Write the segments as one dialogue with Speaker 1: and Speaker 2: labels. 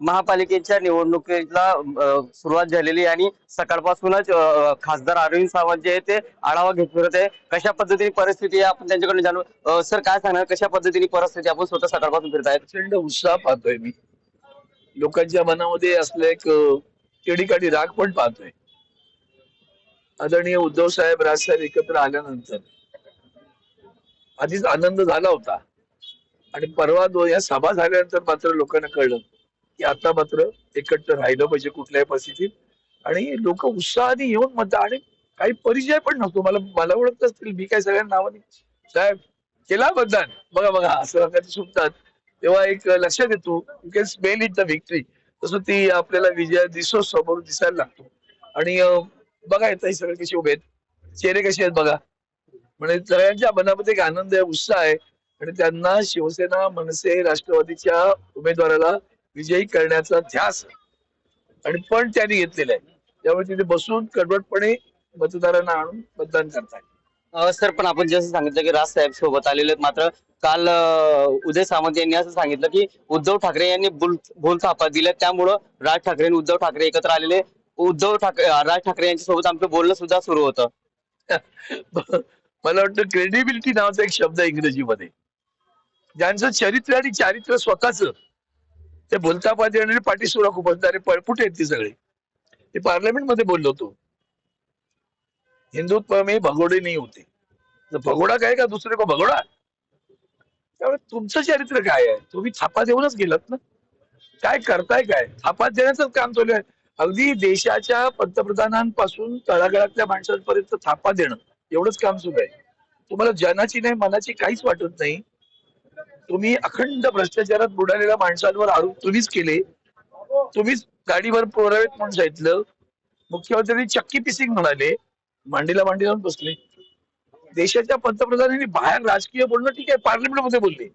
Speaker 1: महापालिकेच्या निवडणुकीला सुरुवात झालेली आणि सकाळपासूनच खासदार अरविंद सावंत जे आहे ते आढावा घेत फिरत आहे. कशा पद्धतीने परिस्थिती आहे आपण त्यांच्याकडून जाणून सर काय सांगणार? कशा पद्धतीने परिस्थिती आपण स्वतः सकाळपासून फिरत आहे
Speaker 2: प्रचंड उत्साह पाहतोय मी. लोकांच्या मनामध्ये असलं एक अं, राग पण पाहतोय. आदरणीय उद्धव साहेब राजसाहेब एकत्र आल्यानंतर आधीच आनंद झाला होता. आणि परवा दो या सभा झाल्यानंतर मात्र लोकांना कळलं. की आता मात्र एकत्र राहिलं पाहिजे कुठल्याही परिस्थितीत. आणि लोक उत्साहाने येऊन म्हणतात आणि काही परिचय पण नव्हतो. मला मला ओळखत असतील. मी काय सगळ्यांना नावाने साहेब केला मतदान. बघा बघा असं सांगायचं सुटतात. तेव्हा एक लक्षात येतो you can smell it the victory तसं ती आपल्याला विजय दिसो समोर दिसायला लागतो. आणि बघा येत सगळे कसे उभे आहेत. चेहरे कसे आहेत बघा. म्हणजे सगळ्यांच्या मनामध्ये एक आनंद आहे उत्साह आहे. आणि त्यांना शिवसेना मनसे राष्ट्रवादीच्या उमेदवाराला विजयी करण्याचा ध्यास. आणि पण त्यांनी घेतलेला आहे. त्यामुळे तिथे बसून कडवटपणे मतदारांना आणून मतदान करताय
Speaker 1: अ, सर पण आपण जसं सांगितलं की राज साहेब सोबत आलेले आहेत मात्र काल उदय सामंत यांनी असं सांगितलं की उद्धव ठाकरे यांनी भूल भूल थापा दिल्या त्यामुळं राज ठाकरे आणि उद्धव ठाकरे एकत्र आलेले उद्धव ठाकरे राज ठाकरे यांच्या सोबत आमचं बोलणं सुद्धा सुरू होतं.
Speaker 2: मला वाटतं क्रेडिबिलिटी नावाचा एक शब्द आहे इंग्रजीमध्ये. ज्यांचं चरित्र आणि चारित्र्य स्वतःच ते बोलता पाहिजे आणि पाठी सुरा खूप असणारे पळपुट आहेत ती सगळे? ते पार्लमेंटमध्ये बोललो होतो. हिंदुत्व मी भगोडे नाही होते. भगोडा काय का दुसरे को भगोडा? त्यामुळे तुमचं चरित्र काय आहे? तुम्ही थापा देऊनच गेलात ना? काय करताय काय? थापा देण्याचं काम चालू आहे. अगदी देशाच्या पंतप्रधानांपासून तळागाळातल्या माणसांपर्यंत थापा देणं एवढंच काम सुरू आहे. तुम्हाला जनाची नाही मनाची काहीच वाटत नाही. तुम्ही अखंड भ्रष्टाचारात बुडालेल्या माणसांवर आरोप तुम्हीच केले. तुम्हीच गाडीवर पोरावेत म्हणून सांगितलं. मुख्यमंत्र्यांनी चक्की पिसिंग म्हणाले. मांडीला मांडी लावून बसले. देशाच्या पंतप्रधानांनी बाहेर राजकीय बोलणं ठीक आहे पार्लमेंटमध्ये बोलले.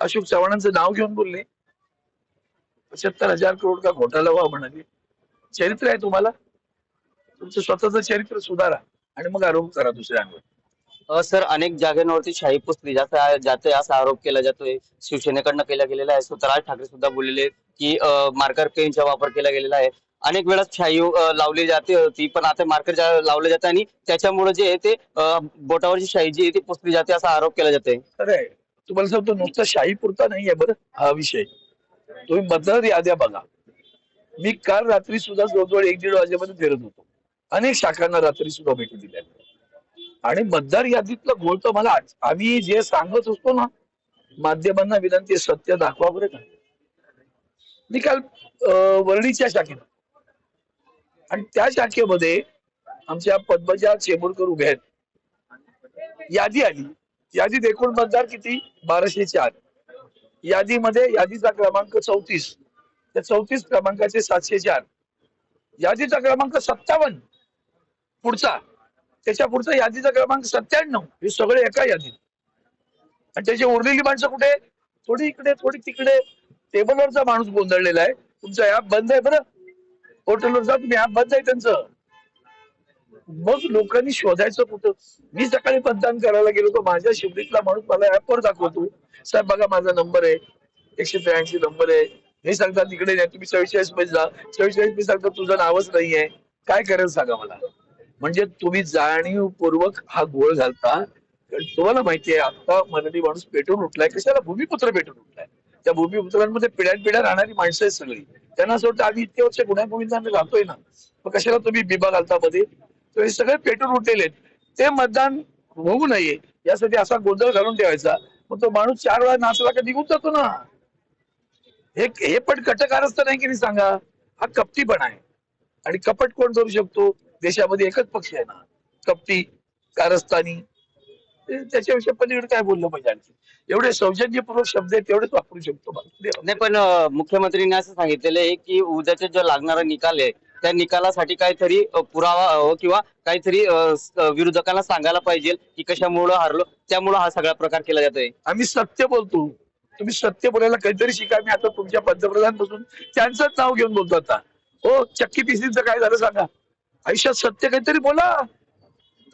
Speaker 2: अशोक चव्हाणांचं नाव घेऊन बोलले. पचहत्तर हजार करोड का घोटाला व्हा म्हणाले. चरित्र आहे तुम्हाला. तुमचं स्वतःचं चरित्र सुधारा आणि मग आरोप करा दुसऱ्यांवर.
Speaker 1: सर अनेक जागांवरती शाही पुसली जाते जाते असा आरोप केला जातोय शिवसेनेकडनं केला गेलेला आहे. स्वतः राज ठाकरे सुद्धा बोललेले की मार्कर पेनचा वापर केला गेलेला आहे. अनेक वेळा शाही लावली जाते होती पण आता मार्कर लावले जाते आणि त्याच्यामुळे जे आहे ते बोटावरची शाही जी आहे ती पुसली जाते असा आरोप केला जातोय.
Speaker 2: खरं आहे तुम्हाला सांगतो नुसतं शाही पुरता नाहीये बरं हा विषय. तुम्ही मतदार याद्या बघा. मी काल रात्री सुद्धा जवळजवळ एक दीड वाजेपर्यंत फिरत होतो. अनेक शाखांना रात्री सुद्धा भेटी दिल्या. आणि मतदार यादीतलं बोलतो तर मला आम्ही जे सांगत असतो ना माध्यमांना विनंती सत्य दाखवा बरं का. मी काल वर्णीच्या शाखेत आणि त्या शाखेमध्ये आमच्या पद्मजा चेंबूरकर उभे आहेत. यादी आली. यादीत एकूण मतदार किती? बाराशे चार. यादीमध्ये यादीचा क्रमांक चौतीस. त्या चौतीस क्रमांकाचे सातशे चार. यादीचा क्रमांक सत्तावन्न. पुढचा. त्याच्या पुढचा यादीचा क्रमांक सत्त्याण्णव. हे सगळे एका यादीत. आणि त्याची उरलेली माणसं कुठे? थोडी इकडे थोडी तिकडे. टेबलवरचा माणूस गोंधळलेला आहे. तुमचा ऍप बंद आहे बरं? पोर्टलवर जा तुम्ही ऍप बंद आहे त्यांचं? मग लोकांनी शोधायचं कुठं? मी सकाळी मतदान करायला गेलो तर माझ्या शिवडीतला माणूस मला ऍपवर दाखवतो. साहेब बघा माझा नंबर आहे. एकशे त्र्याऐंशी नंबर आहे. हे सांगतात तिकडे नाही. तुम्ही चव्वेचाळीसमध्ये जा. चव्वेचाळीस मी सांगतात तुझं नावच नाहीये. काय करेल सांगा मला? म्हणजे तुम्ही जाणीवपूर्वक हा गोळ घालता. तुम्हाला माहितीये आता मराठी माणूस पेटून उठलाय. कशाला? भूमिपुत्र पेटून उठलाय. त्या भूमिपुत्रांमध्ये पिढ्यान पिढ्या राहणारी माणसं आहेत सगळी. त्यांना असं वाटतं आम्ही इतके वर्ष गुन्ह्या राहतोय ना. मग कशाला तुम्ही बिबा घालता मध्ये? तर हे सगळे पेटून उठलेले आहेत. ते मतदान होऊ नये यासाठी असा गोंधळ घालून ठेवायचा. मग तो माणूस चार वेळा नाचला का निघून जातो ना. हे हे पण कटकारस्थान नाही की नाही सांगा. हा कपटीपणा आहे. आणि कपट कोण करू शकतो? देशामध्ये एकच पक्ष आहे ना. कपटी कारस्थानी. त्याच्याविषयी पलीकडे काय बोललं पाहिजे आणखी? एवढे सौजन्यपूर्वक शब्द आहेत तेवढेच वापरू शकतो नाही.
Speaker 1: पण अ, मुख्यमंत्र्यांनी असं सांगितलेलं आहे की उद्याचा जो लागणारा निकाल आहे त्या निकालासाठी काहीतरी पुरावा किंवा काहीतरी विरोधकांना सांगायला पाहिजे की कशामुळं हारलो त्यामुळं हा सगळा प्रकार केला जातोय.
Speaker 2: आम्ही सत्य बोलतो. तुम्ही सत्य बोलायला काहीतरी शिका. मी आता तुमच्या पंतप्रधानपासून त्यांचंच नाव घेऊन बोलतो आता. हो चक्की पिसीचं काय झालं सांगा. आयुष्यात सत्य काहीतरी बोला.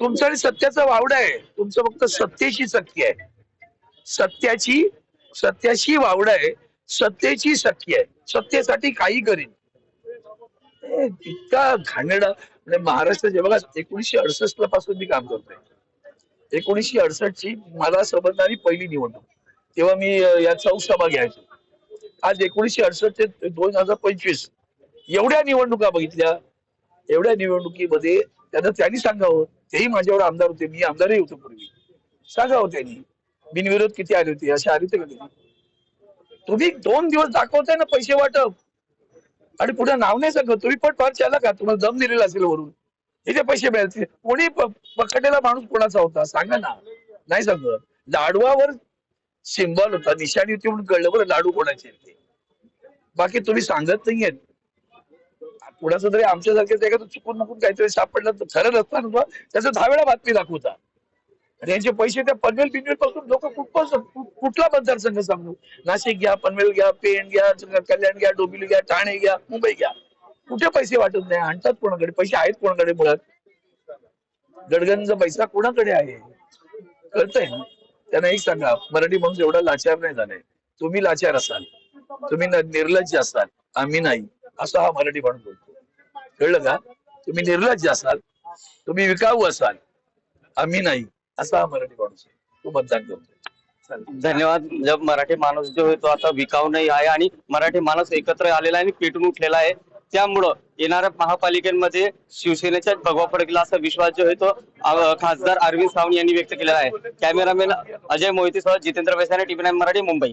Speaker 2: तुमचं आणि सत्याचा वावड आहे. तुमचं फक्त सत्तेची चक्की आहे. सत्याची सत्याशी वावड आहे. सत्तेची सख्य आहे. सत्तेसाठी काही करीन इतका घाणेरडा. म्हणजे महाराष्ट्राचे बघा एकोणीशे अडसष्टपासून मी काम करतोय. एकोणीसशे अडुसष्ट ची मला संबंधाने पहिली निवडणूक. तेव्हा मी अं, या चौसभा घ्यायचो. आज एकोणीशे अडसष्ट ते दोन हजार पंचवीस एवढ्या निवडणुका बघितल्या. एवढ्या निवडणुकीमध्ये त्यांना त्यांनी सांगावं तेही माझ्यावर आमदार होते मी आमदारही होतो पूर्वी. सांगावं त्यांनी. बिनविरोध किती आले होते असे आले होते का तुम्ही दोन दिवस दाखवताय ना पैसे वाटप. आणि पुढे नाव नाही सांगत तुम्ही पण फार चला का तुम्हाला दम दिलेला असेल वरून. इथे पैसे मिळायचे. कोणी पकडलेला माणूस कोणाचा होता? सांगा ना. नाही सांगत. लाडवावर सिंबल होता निशाणी होती म्हणून कळलं बरं लाडू कोणाचे बाकी तुम्ही सांगत नाहीयेत. कुणाचं तरी आमच्यासारखेच एखादं चुकून मुकून काहीतरी सापडलं तर खरं नसताना सुद्धा त्याचं दहा वेळा बातमी दाखवता. आणि यांचे पैसे त्या पनवेल पिनवेल पासून लोक कुठला मतदारसंघ सांगू? नाशिक घ्या पनवेल घ्या पेण घ्या कल्याण घ्या डोंबिवली घ्या ठाणे घ्या मुंबई घ्या. कुठे पैसे वाटत नाही आणतात कोणाकडे? पैसे आहेत कोणाकडे मुळात? गडगंज पैसा कोणाकडे आहे? कळतंय त्यांना एक सांगा मराठी माणूस एवढा लाचार नाही झालाय. तुम्ही लाचार असाल. तुम्ही निर्लज्ज असाल. आम्ही नाही. असा हा मराठी माणूस कळलं का तुम्ही निर्लज्ज असाल तुम्ही विकाऊ असाल आम्ही नाही असा हा मराठी माणूस आहे. तो मतदान करतो चालेल.
Speaker 1: धन्यवाद. जब मराठी माणूस जो आहे तो आता विकाऊ नाही आहे आणि मराठी माणूस एकत्र आलेला आहे आणि पेटून उठलेला आहे. त्यामुळं येणाऱ्या महापालिकेमध्ये शिवसेनेच्या भगवा पडकला असा विश्वास जो आहे तो अ, खासदार अरविंद सावंत यांनी व्यक्त केलेला आहे. कॅमेरामॅन अजय मोहितेसह जितेंद्र वैसाने टीव्ही नाईन मराठी मुंबई.